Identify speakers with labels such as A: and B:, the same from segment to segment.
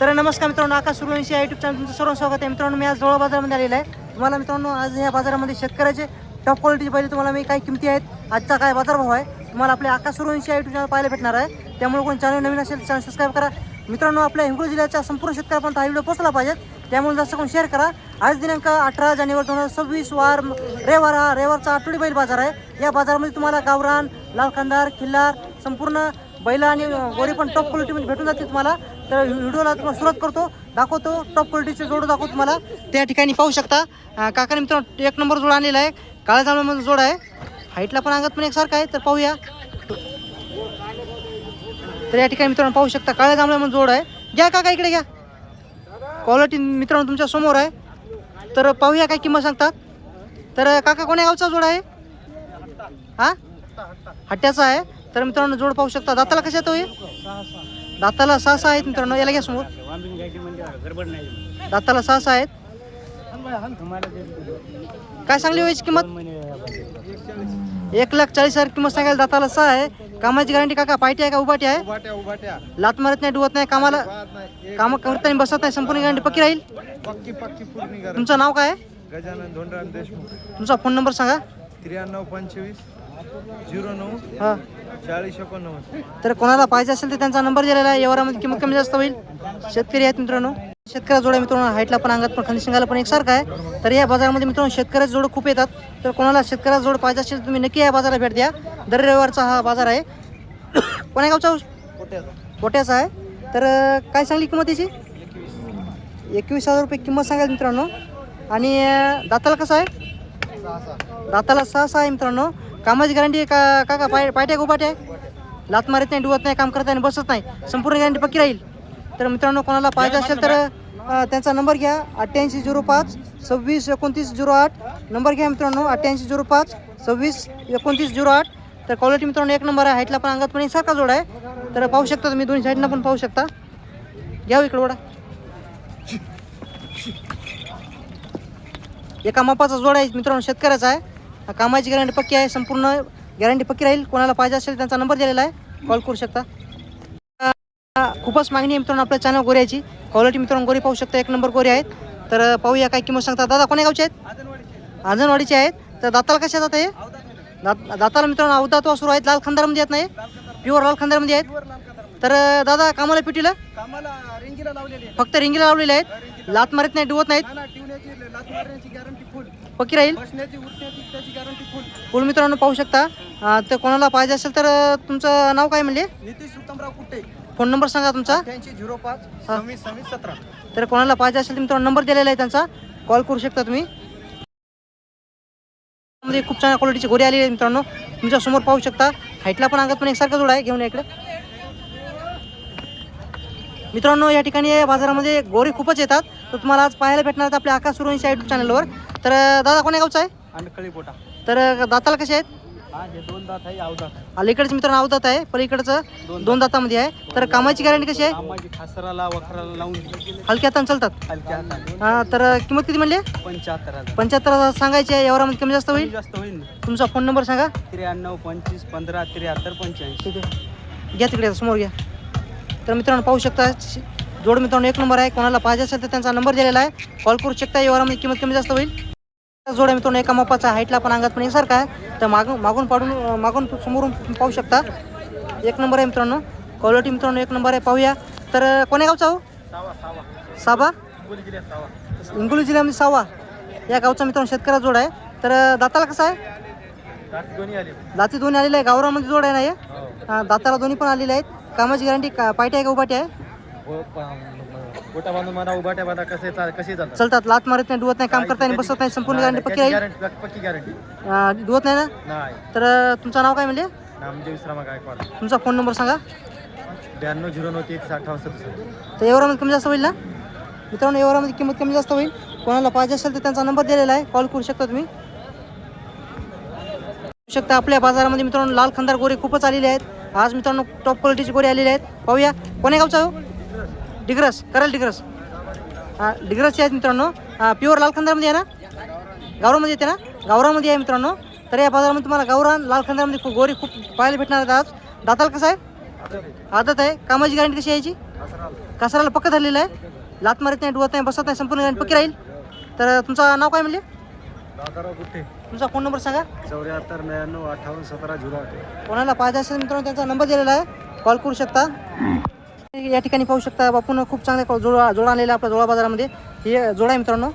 A: तर नमस्कार मित्रांनो आकाश सुरवंशी या युट्यूब चॅनल तुमचं सर्व स्वागत आहे. मित्रांनो मी आज जवळ बाजारामध्ये आलेला आहे. तुम्हाला मित्रांनो आज या बाजारामध्ये शेतकऱ्याचे टॉप क्वालिटीचे पहिले तुम्हाला मी काही किमती आहेत. आजचा काय बाजारभाव आहे तुम्हाला आपल्या आकाश सुरवंशी या युट्यूब चॅनल पाहायला भेटणार आहे. त्यामुळे कोण चॅनल नवीन असेल चॅनल सबस्क्राईब करा. मित्रांनो आपल्या हिंगोली जिल्ह्याच्या संपूर्ण शेतकऱ्यापर्यंत हा व्हिडिओ पोहोचला पाहिजे. त्यामुळे जास्त करून शेअर करा. आज दिनांक अठरा जानेवारी दोन हजार सव्वीस वार रविवार हा रविवारचा आठवडी बैल बाजार आहे. या बाजारामध्ये तुम्हाला गावरान लालखांदार खिल्लार संपूर्ण बैला आणि गोरी पण टॉप क्वालिटीमध्ये भेटून जाते तुम्हाला. तर व्हिडिओला तुम्हाला सुरुवात करतो. दाखवतो. टॉप क्वालिटीचे जोड दाखवतो तुम्हाला. त्या ठिकाणी पाहू शकता. काकाने मित्रांनो एक नंबर जोड आणलेला आहे. काळ्या जांभळ्यामध्ये जोड आहे. हाईटला पण अंगात पण एकसारखं आहे तर पाहूया. तर या ठिकाणी मित्रांनो पाहू शकता काळ्या जांभळ्यामध्ये जोड आहे. घ्या काका इकडे घ्या. क्वालिटी मित्रांनो तुमच्यासमोर आहे. तर पाहूया काय किंमत सांगतात. तर काका कोण्या गावचा जोड आहे? हा? हट्ट्याचा आहे. तर मित्रांनो जोड पाहू शकता. दाताला कशा येतो हे दाताला सहा सहा आहेत मित्रांनो याला घ्या समोर. दाताला सहा सहा आहेत. काय सांगली व्हायची किंमत? एक लाख चाळीस हजार किंमत सांगायला दाताला सहा आहे. कामाची गॅरंटी काका पायटी आहे का उभाटी आहे? लात मारत नाही डुवत नाही कामाला
B: नाही
A: काम करताना बसत नाही संपूर्ण गॅरंटी पक्की राहील? तुमचं नाव काय आहे?
B: गजानन धोंडराम देशमुख.
A: तुमचा फोन नंबर सांगा.
B: त्र्याण्णव पंचवीस झिरो नऊ
A: हां.
B: चाळीस एकोणनव्वद.
A: तर कोणाला पाहिजे असेल तर त्यांचा नंबर दिलेला आहे. यावरामध्ये किंमत कमी जास्त होईल. शेतकरी आहेत मित्रांनो. शेतकऱ्या जोड्या मित्रांनो. हाईटला पण अंगात पण खाली शिंगाला पण एकसारखा आहे. तर या बाजारामध्ये मित्रांनो शेतकऱ्याचे जोड खूप येतात. तर कोणाला शेतकऱ्याचा जोड पाहिजे असेल तुम्ही नक्की या बाजाराला भेट द्या. दर रविवारचा हा बाजार आहे. कोण्या गावचा? गोट्याचा आहे. तर काय सांगली किंमत याची? एकवीस हजार रुपये किंमत सांगाल मित्रांनो. आणि दाताला कसं आहे? दाताला सहा सहा आहे मित्रांनो. कामाची गॅरंटी का का? का पाय पायट्या गोपाट्या लात मारत नाही डुवत नाही काम करत नाही बसत नाही. संपूर्ण गॅरंटी पक्की राहील. तर मित्रांनो कोणाला पाहिजे असेल तर त्यांचा नंबर घ्या. अठ्ठ्याऐंशी झिरो पाच सव्वीस एकोणतीस झिरो आठ. नंबर घ्या मित्रांनो अठ्ठ्याऐंशी झिरो पाच सव्वीस एकोणतीस झिरो आठ. तर क्वालिटी मित्रांनो एक नंबर आहे. हाईटला पण अंगात पण सारखा जोड आहे. तर पाहू शकता तुम्ही दोन्ही साईडनं पण पाहू शकता. घ्या हो इकडे वडा. एका मापाचा जोड आहे मित्रांनो शेतकऱ्याचा आहे. कामाची गॅरंटी पक्की आहे संपूर्ण गॅरंटी पक्की राहील. कोणाला पाहिजे असेल त्यांचा नंबर दिलेला आहे. कॉल करू शकता. खूपच मागणी आहे मित्रांनो आपल्या चॅनल गोऱ्याची. क्वालिटी मित्रांनो गोरी पाहू शकता. एक नंबर गोरी आहेत. तर पाहूया काय किंमत सांगता दादा कोण्या गावचे आहेत? आंजणवाडीचे आहेत. तर दाताला कशा जात आहे? दात दाताला मित्रांनो अवदात सुरू आहेत. लाल खंदारमध्ये येत नाही. प्युअर लाल खंदारमध्ये आहेत. तर दादा कामाला पिटीला? फक्त रिंगीला लावलेले आहेत. लात मारत नाही डुवत नाहीत. पक्की राहील?
B: बसण्याची उठण्याची त्याची गॅरंटी फुल
A: फुल मित्रांनो पाहू शकता. अं, तर कोणाला पाहिजे असेल तर अं, तुमचं नाव काय म्हणले?
B: नितीश उत्तमराव कुट्टे.
A: फोन नंबर सांगा तुमचा.
B: अठ्ठ्याऐंशी झिरो पाच सव्वीस सव्वीस सतरा.
A: तर कोणाला पाहिजे असेल तर मित्रांनो नंबर दिलेला आहे त्यांचा. कॉल करू शकता तुम्ही. मध्ये खूप छान क्वालिटीची गोरी आली आहे मित्रांनो. तुमच्यासमोर पाहू शकता. हाईटला पण अंगात पण एकसारखा जोड आहे. घेऊन या इकडे. मित्रांनो या ठिकाणी बाजारामध्ये गोरी खूपच येतात. तर तुम्हाला आज पाहायला भेटणार आहेत आपल्या आकाश सुरवंशी युट्यूब चॅनलवर तर दादा कोण्या गावचा आहे?
B: अंडकळी पोटा
A: तर दाताला कसे आहेत?
B: दोन दात आहे अवदात आहे.
A: अलीकडचं मित्रांनो अवदात आहे पलीकडचं
B: दोन
A: दातामध्ये आहे. तर कामाची गॅरंटी कशी आहे?
B: कामाची खासराला वखराला लावून
A: हलक्या हाताने चालतात.
B: हलक्या
A: हा, तर किंमत किती म्हणली?
B: पंच्याहत्तर हजार.
A: पंच्याहत्तर हजार सांगायची आहे यावरामध्ये कमी जास्त होईल?
B: जास्त होईल
A: तुमचा फोन नंबर सांगा.
B: त्र्याण्णव पंचवीस पंधरा त्र्याहत्तर पंच्याऐंशी.
A: घ्या तिकडे समोर घ्या. तर मित्रांनो पाहू शकता श- जोड मित्रांनो एक नंबर आहे. कोणाला पाहिजे असेल तर त्यांचा नंबर दिलेला आहे. कॉल करू शकता यावरामध्ये म्हणजे किंमत कमी जास्त होईल. जोड मित्रांनो एका मापाचा हाईटला पण अंगात पण एकसारखा आहे. तर मागून मागून पाडून मागून समोरून पाहू शकता. एक नंबर आहे मित्रांनो. क्वालिटी मित्रांनो एक नंबर आहे. पाहूया. तर कोण्या गावचा हो? साबा.
B: हिंगोली
A: जिल्ह्यामध्ये सावा. या गावचा मित्रांनो शेतकऱ्या जोड आहे. तर दाताला कसा आहे?
B: दात दोन्ही
A: आलेले आहे गावरामध्ये जोड आहे ना हे?
B: हो.
A: हा, दाताला दोन्ही पण आलेले आहेत. कामाची गॅरंटी पायटी आहे का उभाटी आहे?
B: गोटा बांधून मला उभाट्या बांधा कसे चाल कसे चालतात?
A: चालतात. लात मारत नाही डुवत नाही काम करता नाही बसत नाही संपूर्ण गॅरंटी पक्की
B: गॅरंटी
A: अं, डुवत नाही ना? तर तुमचं नाव काय म्हणजे
B: नामदेव विश्रामा गायकवाड.
A: तुमचा फोन नंबर सांगा.
B: ब्याण्णव झिरो नऊ तेहतीस अठ्ठावन्न सदुसष्ट.
A: तर एवढ्यामध्ये कमी जास्त होईल ना? मित्रांनो एवढ्यामध्ये किंमत कमी जास्त होईल. कोणाला पाहिजे असेल तर त्यांचा नंबर दिलेला आहे. कॉल करू शकता तुम्ही. शकता. आपल्या बाजारामध्ये मित्रांनो लाल खंदार गोरे खूपच आलेले आहेत. आज मित्रांनो टॉप क्वालिटीचे गोरे आलेले आहेत. पाहूया. कोण्या गावचा हो? डिग्रस. कराल डिग्रस. हां डिग्रसचे आहेत मित्रांनो. प्युअर लाल खंदारमध्ये आहे ना? गावरामध्ये येते ना? गावरामध्ये आहे मित्रांनो. तर या बाजारामध्ये तुम्हाला गावरान लाल खंदारमध्ये खूप गोरी खूप पाहायला भेटणार आहेत आज. दाताल कसं आहे? आदत आहे. कामाची गॅरंटी कशी यायची याची? पक्क झालेलं आहे. लात मारत नाही डुवत नाही बसत नाही संपूर्ण गॅरंटी पक्की राहील? तर तुमचं नाव काय
B: म्हणजे
A: तुमचा फोन नंबर सांगा.
B: चौऱ्याहत्तर ब्याण्णव अठ्ठावन्न सतरा झिरो
A: कोणाला पाहिजे असेल मित्रांनो त्यांचा नंबर दिलेला आहे. कॉल करू शकता. या ठिकाणी पाहू शकता बापून खूप चांगला जोडा जोडा आणलेला आहे आपल्या जोडा बाजारामध्ये. हे जोडा आहे मित्रांनो.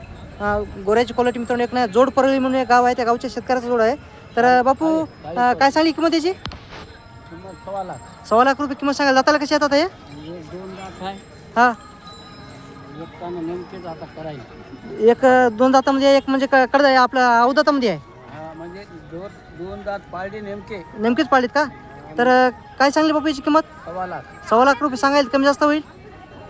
A: गोऱ्याची क्वालिटी मित्रांनो एक नाही जोड परळी म्हणून एक गाव आहे त्या गावच्या शेतकऱ्याचा जोडा आहे. तर बापू काय सांगली किंमत याची?
B: सव्वा लाख.
A: सव्वा लाख रुपये किंमत सांगाल जाताला कशी येतात हे?
B: दोन लाख आहे.
A: हां.
B: एक कानं नेमकेच आता करायला.
A: एक दोन दातामध्ये एक म्हणजे क- कडदा आहे आपल्या अवदातामध्ये आहे.
B: हा म्हणजे दोन दोन दात पाळले नेमके.
A: नेमकीच पाळलीत का? तर अं, काय सांगली बापू याची किंमत?
B: सव्वा लाख.
A: सव्वा लाख रुपये सांगायला कमी जास्त होईल?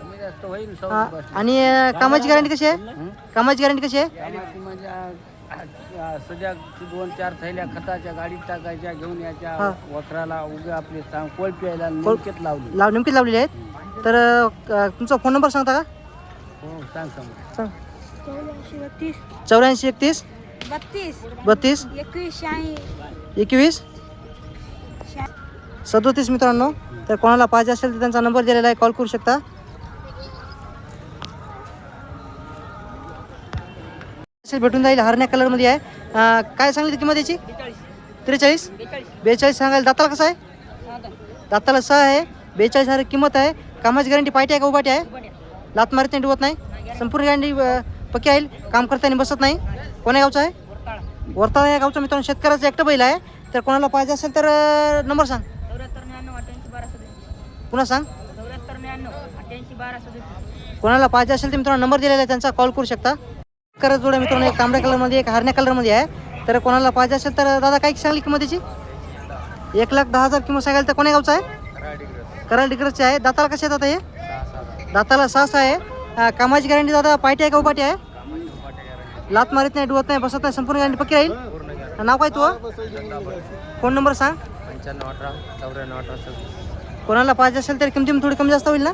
B: कमी जास्त होईल
A: हां,
B: बस
A: आणि अं, कामाची गॅरंटी कशी आहे?
B: हं?
A: कामाची गॅरंटी कशी आहे?
B: कामाची म्हणजे आ- आ- सध्या दोन चार थैल्या खताच्या गाडीत टाकायच्या घेऊन
A: हा.
B: याच्या वखराला उगे आपले सांग कोळ प्यायला नेमकेच लावली.
A: लाव नेमकीच लावलेली आहेत. तर अं, तुमचा फोन नंबर सांगता का?
B: सांग सांग.
C: चौऱ्याऐंशी
A: एकतीस?
C: बत्तीस.
A: बत्तीस?
C: एकवीस शहाऐंशी.
A: एकवीस? सदोतीस मित्रांनो तर कोणाला पाहिजे असेल तर त्यांचा नंबर दिलेला आहे कॉल करू शकता. भेटून जाईल हरण्या कलरमध्ये आहे. काय सांगली किंमत याची? त्रेचाळीस? बेचाळीस सांगायला दाताला कसं आहे? दाताला सहा आहे. बेचाळीस हजार किंमत आहे. कामाची गॅरंटी पाहिजे आहे का उभाटी आहे? लात मारत नाही डुबत नाही. संपूर्ण गॅरंटी पक्की आहे. काम करताना बसत नाही. कोण्या गावचं आहे? वर्ताळा या गावचं मित्रांनो. शेतकऱ्याचं एकटं बैल आहे. तर कोणाला पाहिजे असेल तर नंबर सांग. पुन्हा सांग. कोणाला पाहिजे असेल तर मित्रांनो नंबर दिलेला आहे. त्यांचा कॉल करू शकता. करत जोड्या मित्रांनो एक तांबड्या कलरमध्ये एक हरण्या कलरमध्ये आहे. तर कोणाला पाहिजे असेल तर दादा काय सांगली किंमत त्याची एक लाख दहा हजार किंमत सांगायला तर कोण्या गावचं आहे? कराड डिग्रजचे आहे. दाताला कसे येतात हे? दाताला सहा आहे. कामाची गॅरंटी दादा पायटी आहे का उपाटी आहे? लात मारित नाही डुवत नाही बसत नाही संपूर्ण गॅरंटी पक्की राहील? नाव काय तू फोन नंबर सांग.
B: पंच्याण्णव अठरा चौऱ्याण्णव अठरा
A: कोणाला पाहिजे असेल तर किमती थोडी कमी जास्त होईल ना?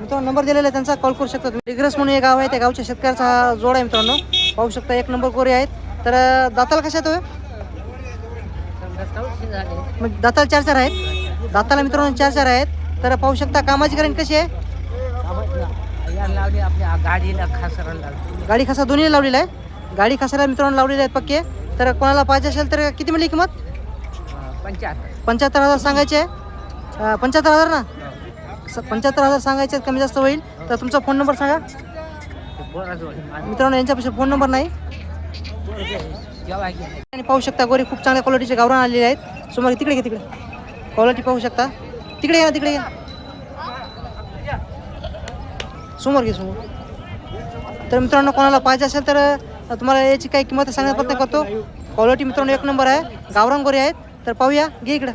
A: मित्रांनो नंबर दिलेला आहे त्यांचा कॉल करू शकता डिग्रस म्हणून एक गाव आहे त्या गावच्या शेतकऱ्याचा हा जोड आहे मित्रांनो. पाहू शकता एक नंबर गोरे आहेत. तर दाताला कशा येतो मग दाताला चार चार आहेत. दाताला मित्रांनो चार चार आहेत. तर पाहू शकता कामाची गॅरंटी कशी आहे?
B: लावली आपल्या गाडीला खासरा लागली
A: गाडी खसा दोन्ही लावलेला आहे. गाडी खसाला मित्रांनो लावलेले आहेत पक्के. तर कोणाला पाहिजे असेल तर किती मिळली किंमत?
B: पंच्याहत्तर.
A: पंच्याहत्तर हजार सांगायचे आहे. पंच्याहत्तर हजार ना? पंच्याहत्तर हजार सांगायचे कमी जास्त होईल. तर तुमचा फोन नंबर सांगा. मित्रांनो यांच्यापाशी फोन नंबर नाही. आणि पाहू शकता गोरी खूप चांगल्या क्वालिटीचे गावरान आलेले आहेत. समोर तिकडे घे तिकडे. क्वालिटी पाहू शकता. तिकडे या तिकडे या. समोर घे समोर. तर मित्रांनो कोणाला पाहिजे असेल तर तुम्हाला याची काही किंमत सांगण्याचा प्रयत्न करतो. क्वालिटी मित्रांनो एक नंबर आहे. गावरान गोरे आहेत. तर पाहूया घे इकडं.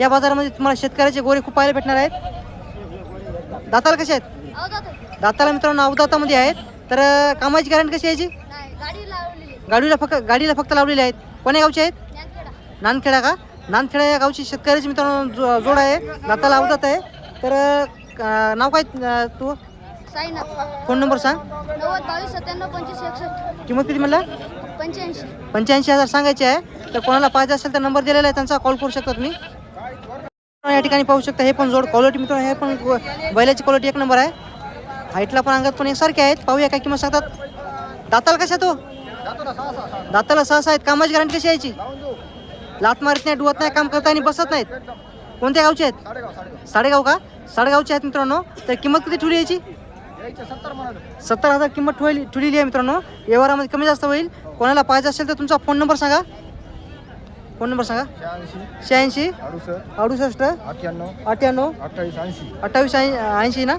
A: या बाजारामध्ये तुम्हाला शेतकऱ्याचे गोरे खूप पाहायला भेटणार आहेत. दाताला कसे आहेत? दाताला मित्रांनो अवदातामध्ये आहेत. तर कामाची गॅरंटी कशी
C: यायची
A: गाडीला फक्त गाडीला फक्त लावलेले आहेत. कोण्या गावचे आहेत? नानखेडा का? नानखेडा या गावची शेतकऱ्याची मित्रांनो जो जोड आहे. दाताला अवदात आहे. तर अं, नाव काय अं, तू?
C: साईनाथ.
A: फोन नंबर सांग.
C: नव्वद बावीस सत्त्याण्णव पंचवीस एकसष्ट.
A: किंमत किती म्हणला?
C: पंच्याऐंशी.
A: पंच्याऐंशी हजार सांगायचे आहे. तर कोणाला पाहिजे असेल तर नंबर दिलेला आहे त्यांचा कॉल करू शकता तुम्ही. या ठिकाणी पाहू शकता हे पण जोड क्वालिटी मित्रांनो हे पण गो- बैलाची क्वालिटी एक नंबर आहे. हाईटला पण अंगात पण एकसारखे आहेत. पाहूया काय किंमत सांगतात. दाताला कशा तो दाताला सहसा आहेत. कामाची गॅरंटी कशी यायची लात मारत नाही डुवत नाही काम करता आणि बसत नाहीत. कोणत्या गावचे आहेत? साडेगाव का? साडेगावचे आहेत मित्रांनो. तर किंमत किती ठेवली याची? सत्तर हजार किंमत ठेवली ठेवलेली आहे मित्रांनो. व्यवहारामध्ये कमी जास्त होईल. कोणाला पाहिजे असेल तर तुमचा फोन नंबर सांगा. फोन नंबर सांगा.
B: शहाऐंशी.
A: शहाऐंशी
B: अडुसष्ट.
A: अडुसष्ट
B: अठ्ठ्याण्णव.
A: अठ्ठ्याण्णव
B: अठ्ठावीस ऐंशी
A: अठ्ठावीस ऐंशी ना?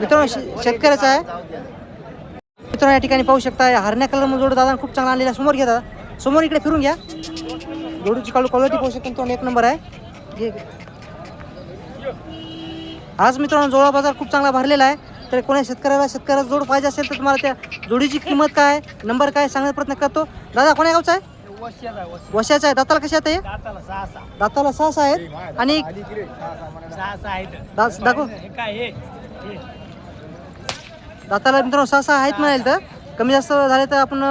A: मित्रांनो शे- शेतकऱ्याचा आहे. मित्रांनो या ठिकाणी पाहू शकता या हरण्या कलर जोड दादा खूप चांगला आणलेला आहे. समोर घ्या दादा. समोर इकडे फिरून घ्या. जोडूची काळू क्वालिटी पाहू शकता मित्रांनो एक नंबर आहे. घे. आज मित्रांनो जोडा बाजार खूप चांगला भरलेला आहे. तर कोणा शेतकऱ्याला शेतकऱ्याचा जोड पाहिजे असेल तर तुम्हाला त्या जोडीची किंमत काय नंबर काय सांगण्याचा प्रयत्न करतो. दादा कोण्या गावचा आहे? वशाचा आहे दाताला कशा आहे
B: दाताला सहा सहा
A: आहेत. आणि दाखव. दाताला मित्रांनो सहा सहा आहेत म्हणाल तर. कमी जास्त झाले तर आपण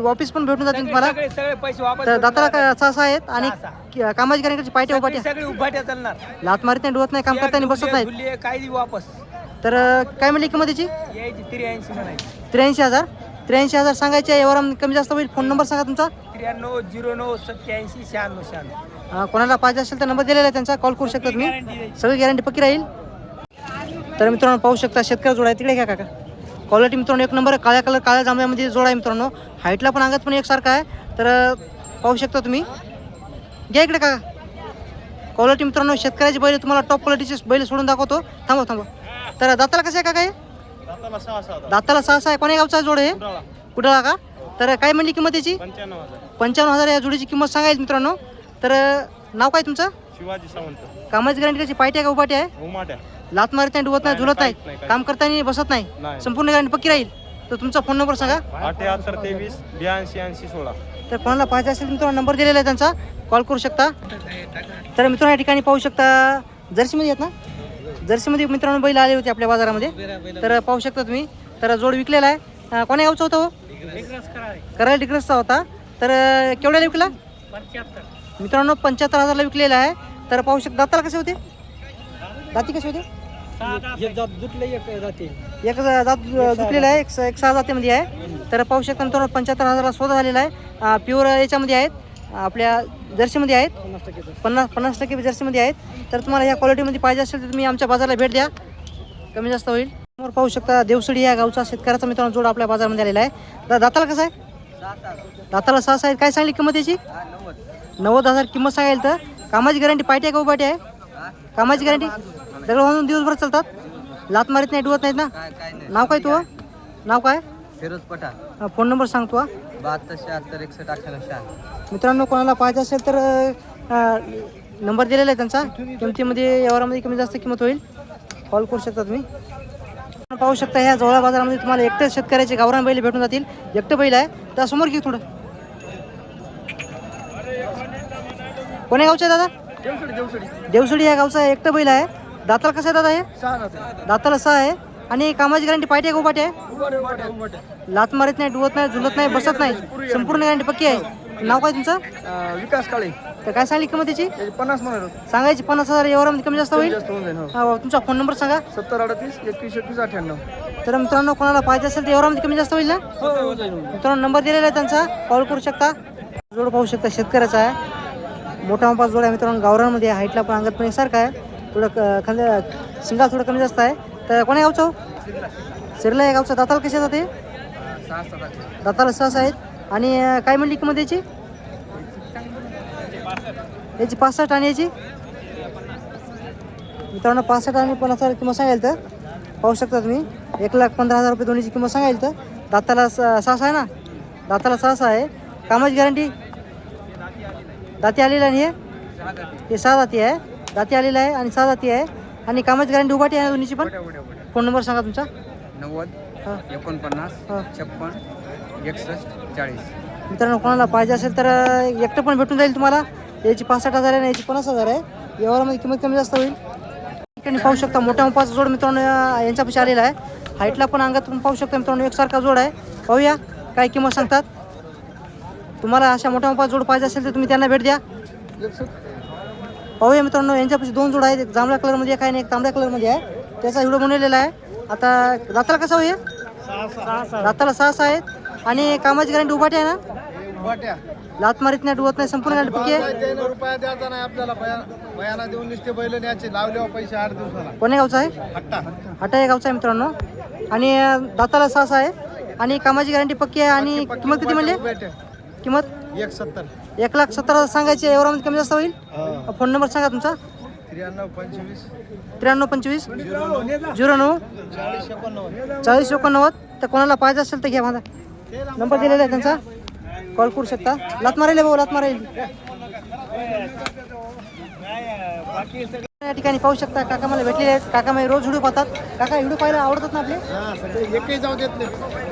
A: वापिस पण भेटून जातील तुम्हाला.
B: सगळे सगळे पैसे वापस
A: तर दाताला काय सहा आहेत आणि कि- कामाची
B: सगळी
A: उपाट्या.
B: सगळी उभाट्या चालणार.
A: लात मारित नाही डुवत नाही काम करताना बसत
B: काही बी वापस.
A: तर अं, काय म्हणली किंमत याची?
B: यायची त्र्याऐंशी म्हणायची.
A: त्र्याऐंशी हजार. त्र्याऐंशी हजार सांगायचे यावर कमी जास्त होईल. फोन नंबर सांगा तुमचा.
B: त्र्याण्णव झिरो नऊ सत्याऐंशी शहाण्णव शहाण्णव.
A: अं, कोणाला पाहिजे असेल तर नंबर दिलेला आहे त्यांचा. कॉल करू शकता तुम्ही. सगळी गॅरंटी पक्की राहील. तर मित्रांनो पाहू शकता शेतकरी जोड आहे. तिकडे घ्या काका. क्वालिटी मित्रांनो एक नंबर. काळ्या कलर काळ्या जांभळ्यामध्ये जोड आहे मित्रांनो. हाईटला पण अंगात पण एकसारखा आहे. तर पाहू शकता तुम्ही. घ्या इकडे काका. क्वालिटी मित्रांनो शेतकऱ्याची बैल तुम्हाला टॉप क्वालिटीचे बैल सोडून दाखवतो. थांबा थांबा. तर दाताला कसं आहे काका हे? दाताला सहा सहा आहे. कोण्या गावचा जोड आहे? कुठला का? तर काय म्हणली किंमत याची? पंच्याण्णव हजार. या जोडीची किंमत सांगायची मित्रांनो. तर नाव काय तुमचं?
D: शिवाजी सावंत.
A: कामाची गॅरंटी कशी पायटी आहे का उपाटी आहे? लात मारत नाही डुबत नाही
D: नाही,
A: झुलत नाही
D: नाही,
A: काम करताना बसत नाही.
D: नाही.
A: संपूर्ण गॅरंटी पक्की राहील. तर तुमचा फोन नंबर सांगा.
D: अठ्याहत्तर तेवीस ब्याऐंशी ऐंशी सोळा.
A: तर कोणाला पाहिजे असेल मित्रांनो नंबर दिलेला आहे त्यांचा. कॉल करू शकता. तर मित्रांनो या ठिकाणी पाहू शकता जर्सीमध्ये आहेत ना? जर्सीमध्ये मित्रांनो बैल आले होते आपल्या बाजारामध्ये. तर पाहू शकता तुम्ही. तर जोड विकलेला आहे. अं, कोण्या गावचा होता हो? करायला डिग्रसचा होता. तर केवढ्याला विकला? मित्रांनो पंच्याहत्तर हजारला विकलेला आहे. तर पाहू शकता दाताला कसे होते? दाती कसे होते? एक जात दुखलेला आहे एक स- एक सहा जातीमध्ये आहे. तर पाहू शकता मित्रांनो पंच्याहत्तर हजारला स्वतः झालेला आहे. प्युअर याच्यामध्ये आहेत. आपल्या जर्सीमध्ये आहेत. पन्नास पन्नास टक्के जर्सीमध्ये आहेत. तर तुम्हाला ह्या क्वालिटीमध्ये पाहिजे असेल तर तुम्ही आमच्या बाजाराला भेट द्या. कमी जास्त होईल. समोर पाहू शकता देवसडी या गावचा शेतकऱ्याचा मित्रांनो जोड आपल्या बाजारामध्ये आलेला आहे. दा- दाताला कसं आहे? दाताला सहा आहे काय सांगली किंमत याची? नव्वद. हजार किंमत सांगायला तर. कामाची गॅरंटी पायटी आहे का उपाटी आहे? कामाची गॅरंटी? दगड म्हणून दिवसभर चालतात? लात मारीत नाही डुवत नाहीत ना? नाव काय तू नाव काय?
E: फिरोज पठाण.
A: हा, फोन नंबर सांगतो हा.
E: बहात्तर शहात्तर एकसष्ट अठ्ठ्याण्णव
A: मित्रांनो कोणाला पाहिजे असेल तर अं, नंबर दिलेला आहे त्यांचा. किमतीमध्ये व्यवहारामध्ये कमी जास्त किंमत होईल. कॉल करू शकता तुम्ही. पाहू शकता ह्या जवळ बाजारामध्ये तुम्हाला एकट्या शेतकऱ्याचे गावरान बैल भेटून जातील. एकटं बैल आहे. त्या समोर घे थोडं. कोण्या गावचं आहे दादा? देवसडी या गावचा आहे, एकटं बैल आहे. दाताला कसं आहे दादा हे? दाताला सहा आहे. आणि कामाची गॅरंटी पाहिजे का उपाटी आहे? लात मारत नाही डुवत नाही झुलत नाही बसत नाही. संपूर्ण गॅरंटी पक्की आहे. नाव काय तुमचं?
B: विकास काळे.
A: तर काय सांगली किंमत त्याची
B: पन्नास म्हणत
A: सांगायची पन्नास हजार यावर कमी जास्त होईल? हा, तुमचा फोन नंबर सांगा.
B: सत्तर अडतीस एकवीस एकवीस अठ्ठ्याण्णव.
A: तर मित्रांनो कोणाला पाहिजे असेल तर यावर कमी जास्त होईल ना? मित्रांनो नंबर दिलेला आहे त्यांचा. कॉल करू शकता. जोड पाहू शकता शेतकऱ्याचा आहे. मोठा मोठा जोड आहे मित्रांनो गावरांमध्ये हाईटला पण अंगात पण एकसारखा आहे. थोडं क- खांद्या शिंगा थोडं कमी जास्त आहे. तर कोण्या गावचं? शिरला आहे या दाताला कसे जाते दाताला सहस आहेत. आणि काय म्हणली किंमत याची? याची पासष्ट आणि याची? मित्रांनो पासष्ट आणि पन्नास हजार किंमत सांगायल तर. पाहू शकता तुम्ही. एक लाख पंधरा हजार रुपये दोन्हीची किंमत सांगाल तर. दाताला सास आहे ना? दाताला सास आहे. कामाची गॅरंटी दाती आलेली आहे आणि हे? हे सहा दाती आहे. दाती आलेला आहे आणि सहा दाती आहे. आणि कामाची गॅरंटी उभाटी आहे दोन्हीची पण. फोन नंबर सांगा तुमचा.
E: नव्वद एकोणपन्नास छप्पन एकसष्ट चाळीस.
A: मित्रांनो कोणाला पाहिजे असेल तर एकटं पण भेटून जाईल तुम्हाला. याची पासष्ट हजार आहे आणि याची पन्नास हजार आहे. व्यवहारामध्ये किंमत कमी जास्त होईल. ठिकाणी पाहू शकता मोठ्या मोपाचा जोड मित्रांनो यांच्यापाशी आलेला आहे. हाईटला पण अंगात पण पाहू शकता मित्रांनो एकसारखा जोड आहे. पाहूया काय किंमत सांगतात. तुम्हाला अशा मोठ्या मोपा जोड पाहिजे असेल तर तुम्ही त्यांना भेट द्या. पाहूया मित्रांनो यांच्यापाशी दोन जोड आहेत. एक जांभळ्या कलरमध्ये एक आहे आणि एक तांबड्या कलरमध्ये आहे. त्याचा व्हिडिओ बनवलेला आहे. आता दाताला कसं होईल? दाताला सहा सहा आहेत. आणि कामाची गॅरंटी उभाटी आहे ना? लात मारीत नाही डुवत नाही संपूर्ण गॅरंटी पक्की आहे
F: रुपया द्यायचा नाही आपल्याला. बयाना देऊन नुसते बैल न्यायचे लावल्यावर पैसे आठ दिवसाला.
A: कोण्या गावचा आहे?
F: हट्टा.
A: हटा या गावचा आहे मित्रांनो. आणि दाताला सहा सहा आहे. आणि कामाची गॅरंटी पक्की आहे. आणि किंमत किती म्हणली? किंमत?
F: एक सत्तर.
A: एक लाख सत्तर हजार सांगायची यावर कमी जास्त होईल? फोन नंबर सांगा तुमचा.
F: त्र्याण्णव पंचवीस.
A: त्र्याण्णव पंचवीस. झिरो नऊ.
F: चाळीस एकोणनव्वद.
A: तर कोणाला पाहिजे असेल तर घ्या माझा. नंबर दिलेला आहे त्यांचा. कॉल करू शकता. लात मारेल भाऊ लात मारेल. या ठिकाणी पाहू शकता काका मला भेटलेले आहेत. काका मला रोज व्हिडिओ पाहतात. काका व्हिडिओ पाहायला आवडतात ना आपले?
F: एकही जाऊ देत नाही.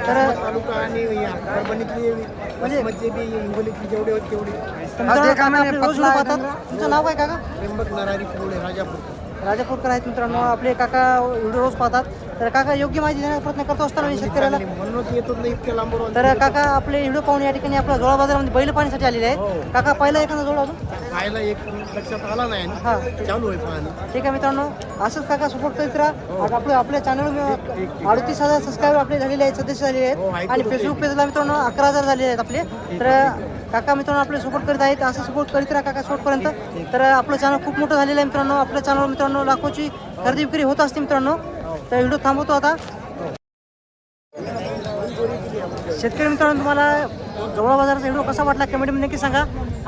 A: तर
F: तालुका आणि या परभणीतली
A: म्हणजे
F: मच्छी बी हिंगोलीतली जेवढे होते तेवढे.
A: तर मित्रांनो, काका आपले रोज व्हिडिओ पाहतात. तुमचं नाव काय काका?
F: त्र्यंबक नरारी फुले राजापूर.
A: राजापूरकर आहेत मित्रांनो आपले काका व्हिडिओ रोज पाहतात. तर काका योग्य माहिती देण्याचा प्रयत्न करतो असताना मी शेतकऱ्याला
F: म्हणूनच येतो नाही इतक्या लांबवर
A: तर काका आपले व्हिडिओ पाहून या ठिकाणी आपला जोळा बाजारामध्ये बैल पाहण्यासाठी आलेले आहे काका पहिला एखादा जोड अजून?
F: खायला एक लक्षात आला नाही.
A: हा.
F: चालू आहे
A: ठीक आहे मित्रांनो असंच काका सपोर्ट करीत राहा. आता आपलं आपल्या चॅनल अडतीस हजार सबस्क्राईबर आपले झालेले आहेत सदस्य झालेले आहेत. आणि फेसबुक पेजला मित्रांनो अकरा हजार झालेले आहेत आपले. तर काका मित्रांनो आपले सपोर्ट करीत आहेत असं सपोर्ट करीत राहा काका शेवटपर्यंत तर आपलं चॅनल खूप मोठं झालेलं आहे मित्रांनो. आपल्या चॅनल मित्रांनो लाखोची खरेदी विक्री होत असते मित्रांनो. तर व्हिडिओ थांबवतो आता. शेतकरी मित्रांनो तुम्हाला जवळ बाजाराचा व्हिडिओ कसा वाटला कमेंटमध्ये नक्की सांगा.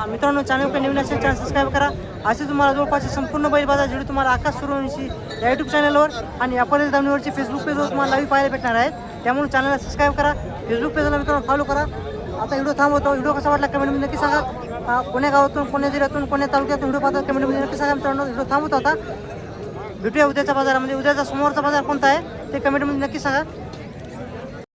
A: मित्रांनो चॅनल नवीन असेल चॅनल सबस्क्राईब करा. असे तुम्हाला जवळपासचे संपूर्ण बैल बाजार व्हिडिओ तुम्हाला आकाश सुरवंशी या यूट्यूब चॅनलवर आणि अपडेट दामणीवरची फेसबुक पेजवर तुम्हाला लाईव्ह पाहायला भेटणार आहेत. त्यामुळे चॅनलला सबस्क्राईब करा. फेसबुक पेजला मित्रांनो फॉलो करा. आता व्हिडिओ थांबवतो. व्हिडिओ कसा वाटला कमेंटमध्ये नक्की सांगा. कोण्या गावातून कोण्या जिल्ह्यातून कोण्या तालुक्यातून व्हिडिओ पाहतात कमेंटमध्ये नक्की सांगा मित्रांनो. व्हिडिओ थांबवतो आता. भेटूया उद्याच्या बाजारामध्ये. उद्याचा समोरचा बाजार कोणता आहे ते कमेंटमध्ये नक्की सांगा.